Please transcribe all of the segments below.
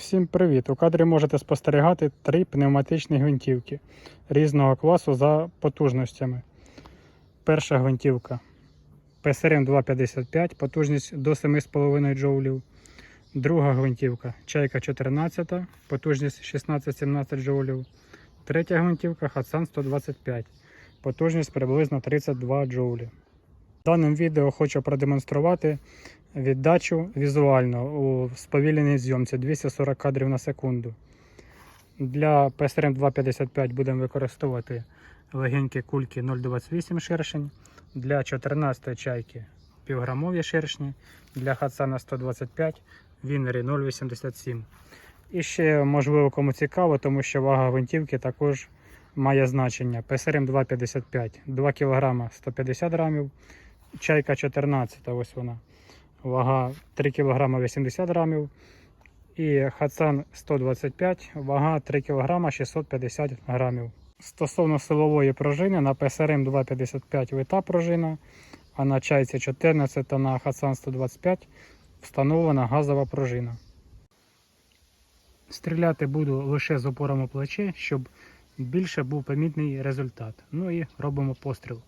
Всім привіт! У кадрі можете спостерігати три пневматичні гвинтівки різного класу за потужностями. Перша гвинтівка PSRM 255, потужність до 7,5 джоулів. Друга гвинтівка Чайка 14, потужність 16-17 джоулів. Третя гвинтівка Hatsan 125, потужність приблизно 32 джоулі. Даним відео хочу продемонструвати віддачу візуально у сповільненій зйомці 240 кадрів на секунду. Для PSRM 255 будемо використовувати легенькі кульки 0,28 шершень. Для 14 чайки півграмові шершні. Для Хатсана 125 Вінері 0,87. І ще, можливо, кому цікаво, тому що вага гвинтівки також має значення. PSRM 255 2 кг 150 грамів. Чайка 14, ось вона. Вага 3 кг 80 грамів. І Хатсан 125, вага 3 кг 650 грамів. Стосовно силової пружини на PSRM 255 вита пружина, а на чайці 14 та на Хатсан 125 встановлена газова пружина. Стріляти буду лише з опором у плече, щоб більше був помітний результат. Ну і робимо постріл.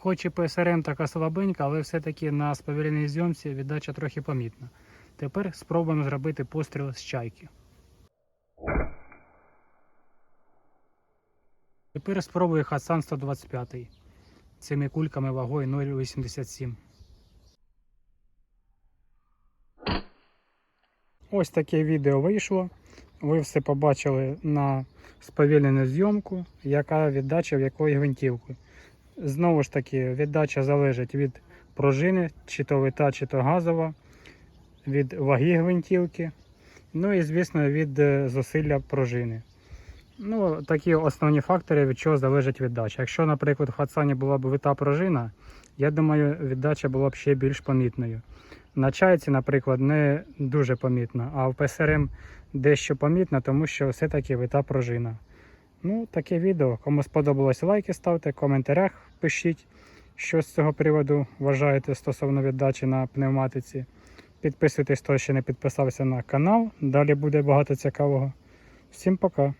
Хоч і ПСРМ така слабенька, але все-таки на сповільненій зйомці віддача трохи помітна. Тепер спробуємо зробити постріл з чайки. Тепер спробую Хасан 125 цими кульками вагою 0,87. Ось таке відео вийшло. Ви все побачили на сповільнену зйомку, яка віддача в якої гвинтівки. Знову ж таки, віддача залежить від пружини, чи то вита, чи то газова, від ваги гвинтівки, ну і, звісно, від е, зусилля пружини. Ну, такі основні фактори, від чого залежить віддача. Якщо, наприклад, в Хатсані була б вита пружина, я думаю, віддача була б ще більш помітною. На чайці, наприклад, не дуже помітна, а в ПСРМ дещо помітна, тому що все-таки вита пружина. Ну, таке відео. Кому сподобалось, лайки ставте, в коментарях пишіть, що з цього приводу вважаєте стосовно віддачі на пневматиці. Підписуйтесь, хто ще не підписався на канал. Далі буде багато цікавого. Всім пока!